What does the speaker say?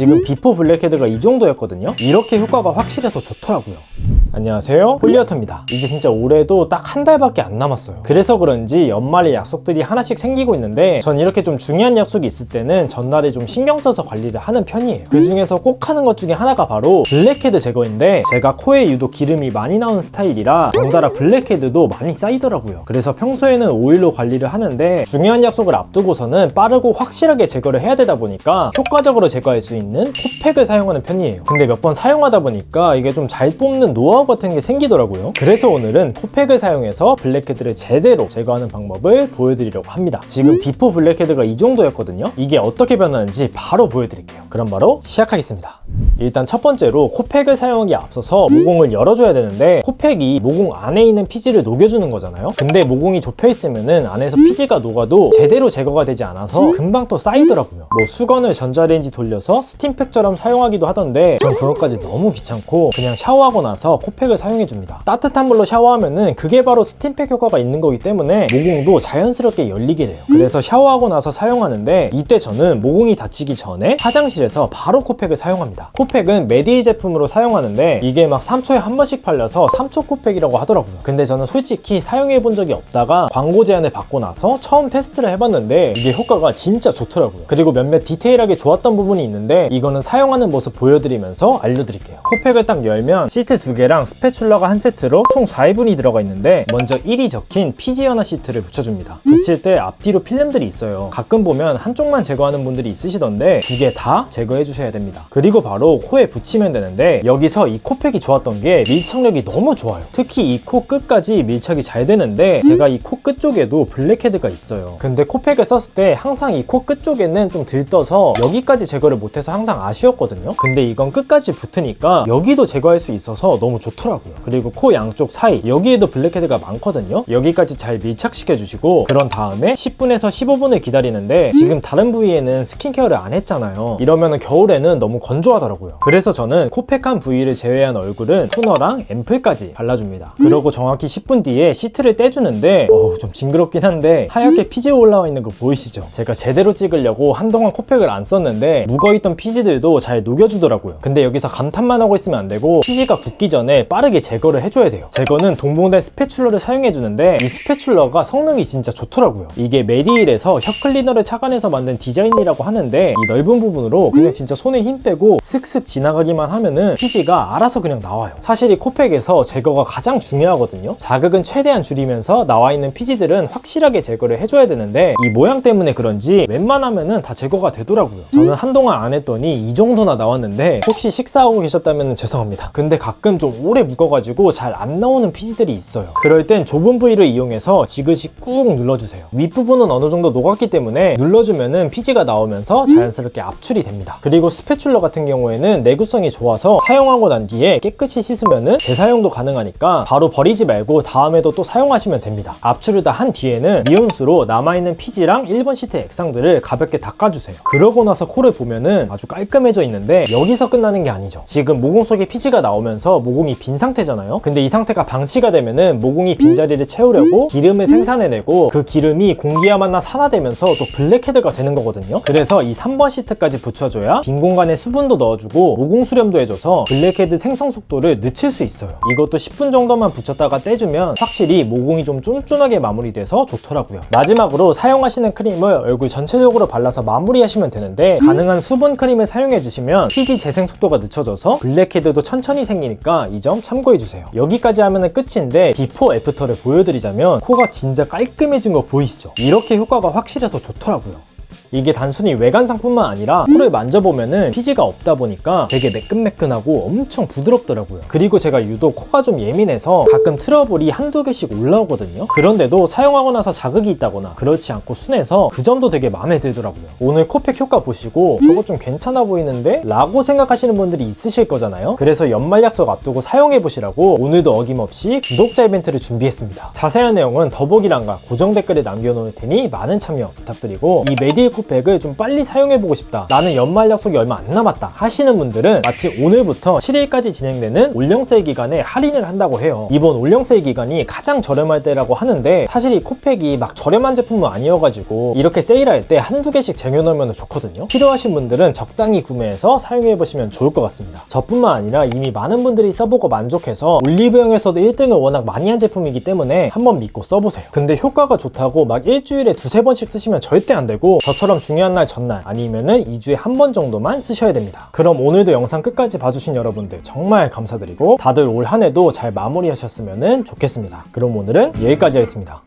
지금 비포 블랙헤드가 이 정도였거든요. 이렇게 효과가 확실해서 좋더라고요 안녕하세요. 홀리어터입니다. 이제 진짜 올해도 딱 한 달밖에 안 남았어요. 그래서 그런지 연말에 약속들이 하나씩 생기고 있는데 전 이렇게 좀 중요한 약속이 있을 때는 전날에 좀 신경 써서 관리를 하는 편이에요. 그 중에서 꼭 하는 것 중에 하나가 바로 블랙헤드 제거인데 제가 코에 유독 기름이 많이 나오는 스타일이라 덩달아 블랙헤드도 많이 쌓이더라고요. 그래서 평소에는 오일로 관리를 하는데 중요한 약속을 앞두고서는 빠르고 확실하게 제거를 해야 되다 보니까 효과적으로 제거할 수 있는 코팩을 사용하는 편이에요. 근데 몇 번 사용하다 보니까 이게 좀 잘 뽑는 노하우 같은 게 생기더라고요. 그래서 오늘은 코팩을 사용해서 블랙헤드를 제대로 제거하는 방법을 보여드리려고 합니다. 지금 비포 블랙헤드가 이 정도였거든요. 이게 어떻게 변하는지 바로 보여드릴게요. 그럼 바로 시작하겠습니다. 일단 첫 번째로 코팩을 사용하기에 앞서서 모공을 열어줘야 되는데 코팩이 모공 안에 있는 피지를 녹여주는 거잖아요. 근데 모공이 좁혀 있으면은 안에서 피지가 녹아도 제대로 제거가 되지 않아서 금방 또 쌓이더라고요. 뭐 수건을 전자레인지 돌려서 스팀팩처럼 사용하기도 하던데 전 그것까지 너무 귀찮고 그냥 샤워하고 나서 코팩을 사용해 줍니다. 따뜻한 물로 샤워하면은 그게 바로 스팀팩 효과가 있는 거기 때문에 모공도 자연스럽게 열리게 돼요. 그래서 샤워하고 나서 사용하는데 이때 저는 모공이 다치기 전에 화장실에서 바로 코팩을 사용합니다. 코팩은 메디 제품으로 사용하는데 이게 막 3초에 한 번씩 팔려서 3초 코팩이라고 하더라고요. 근데 저는 솔직히 사용해 본 적이 없다가 광고 제안을 받고 나서 처음 테스트를 해봤는데 이게 효과가 진짜 좋더라고요. 그리고 몇몇 디테일하게 좋았던 부분이 있는데 이거는 사용하는 모습 보여드리면서 알려드릴게요. 코팩을 딱 열면 시트 두 개랑 스패출러가 한 세트로 총 4인분이 들어가 있는데 먼저 1이 적힌 피지 연화 시트를 붙여줍니다. 붙일 때 앞뒤로 필름들이 있어요. 가끔 보면 한쪽만 제거하는 분들이 있으시던데 두 개 다 제거해 주셔야 됩니다. 그리고 바로 코에 붙이면 되는데 여기서 이 코팩이 좋았던 게 밀착력이 너무 좋아요. 특히 이 코 끝까지 밀착이 잘 되는데 제가 이 코 끝쪽에도 블랙헤드가 있어요. 근데 코팩을 썼을 때 항상 이 코 끝쪽에는 좀 들떠서 여기까지 제거를 못해서 항상 아쉬웠거든요. 근데 이건 끝까지 붙으니까 여기도 제거할 수 있어서 너무 좋 더라고요. 그리고 코 양쪽 사이 여기에도 블랙헤드가 많거든요. 여기까지 잘 밀착시켜 주시고 그런 다음에 10분에서 15분을 기다리는데 지금 다른 부위에는 스킨케어를 안 했잖아요. 이러면 겨울에는 너무 건조하더라고요. 그래서 저는 코팩한 부위를 제외한 얼굴은 토너랑 앰플까지 발라줍니다. 그러고 정확히 10분 뒤에 시트를 떼주는데 어우 좀 징그럽긴 한데 하얗게 피지 올라와 있는 거 보이시죠? 제가 제대로 찍으려고 한동안 코팩을 안 썼는데 묵어있던 피지들도 잘 녹여주더라고요. 근데 여기서 감탄만 하고 있으면 안 되고 피지가 굳기 전에 빠르게 제거를 해줘야 돼요. 제거는 동봉된 스패출러를 사용해 주는데 이 스패출러가 성능이 진짜 좋더라고요. 이게 메디힐에서 혀 클리너를 착안해서 만든 디자인이라고 하는데 이 넓은 부분으로 그냥 진짜 손에 힘 빼고 슥슥 지나가기만 하면은 피지가 알아서 그냥 나와요. 사실 이 코팩에서 제거가 가장 중요하거든요. 자극은 최대한 줄이면서 나와 있는 피지들은 확실하게 제거를 해줘야 되는데 이 모양 때문에 그런지 웬만하면은 다 제거가 되더라고요. 저는 한동안 안 했더니 이 정도나 나왔는데 혹시 식사하고 계셨다면 죄송합니다. 근데 가끔 좀 오래 묵어가지고 잘 안 나오는 피지들이 있어요. 그럴 땐 좁은 부위를 이용해서 지그시 꾹 눌러주세요. 윗부분은 어느 정도 녹았기 때문에 눌러주면은 피지가 나오면서 자연스럽게 압출이 됩니다. 그리고 스패출러 같은 경우에는 내구성이 좋아서 사용하고 난 뒤에 깨끗이 씻으면은 재사용도 가능하니까 바로 버리지 말고 다음에도 또 사용하시면 됩니다. 압출을 다 한 뒤에는 미온수로 남아있는 피지랑 1번 시트 액상들을 가볍게 닦아주세요. 그러고 나서 코를 보면은 아주 깔끔해져 있는데 여기서 끝나는 게 아니죠. 지금 모공 속에 피지가 나오면서 모공이 빈 상태잖아요. 근데 이 상태가 방치가 되면은 모공이 빈자리를 채우려고 기름을 생산해내고 그 기름이 공기와 만나 산화되면서 또 블랙헤드가 되는 거거든요. 그래서 이 3번 시트까지 붙여줘야 빈 공간에 수분도 넣어주고 모공 수렴도 해줘서 블랙헤드 생성 속도를 늦출 수 있어요. 이것도 10분 정도만 붙였다가 떼주면 확실히 모공이 좀 쫀쫀하게 마무리돼서 좋더라고요. 마지막으로 사용하시는 크림을 얼굴 전체적으로 발라서 마무리하시면 되는데 가능한 수분 크림을 사용해 주시면 피지 재생 속도가 늦춰져서 블랙헤드도 천천히 생기니까 이점 참고해 주세요. 여기까지 하면 끝인데 비포 애프터를 보여드리자면 코가 진짜 깔끔해진 거 보이시죠? 이렇게 효과가 확실해서 좋더라고요 이게 단순히 외관상뿐만 아니라 코를 만져보면은 피지가 없다 보니까 되게 매끈매끈하고 엄청 부드럽더라고요. 그리고 제가 유독 코가 좀 예민해서 가끔 트러블이 한두 개씩 올라오거든요. 그런데도 사용하고 나서 자극이 있다거나 그렇지 않고 순해서 그 점도 되게 마음에 들더라고요. 오늘 코팩 효과 보시고 저거 좀 괜찮아 보이는데? 라고 생각하시는 분들이 있으실 거잖아요. 그래서 연말 약속 앞두고 사용해 보시라고 오늘도 어김없이 구독자 이벤트를 준비했습니다. 자세한 내용은 더보기란과 고정 댓글에 남겨놓을 테니 많은 참여 부탁드리고 이 메디코 코팩을 좀 빨리 사용해보고 싶다. 나는 연말 약속이 얼마 안 남았다. 하시는 분들은 마치 오늘부터 7일까지 진행되는 올영세일 기간에 할인을 한다고 해요. 이번 올영세일 기간이 가장 저렴할 때라고 하는데 사실 이 코팩이 막 저렴한 제품은 아니어가지고 이렇게 세일할 때 한두 개씩 쟁여놓으면 좋거든요. 필요하신 분들은 적당히 구매해서 사용해보시면 좋을 것 같습니다. 저뿐만 아니라 이미 많은 분들이 써보고 만족해서 올리브영에서도 1등을 워낙 많이 한 제품이기 때문에 한번 믿고 써보세요. 근데 효과가 좋다고 막 일주일에 두세 번씩 쓰시면 절대 안 되고 저 처럼 중요한 날 전날 아니면은 2주에 한 번 정도만 쓰셔야 됩니다. 그럼 오늘도 영상 끝까지 봐주신 여러분들 정말 감사드리고 다들 올 한 해도 잘 마무리하셨으면 좋겠습니다. 그럼 오늘은 여기까지 하겠습니다.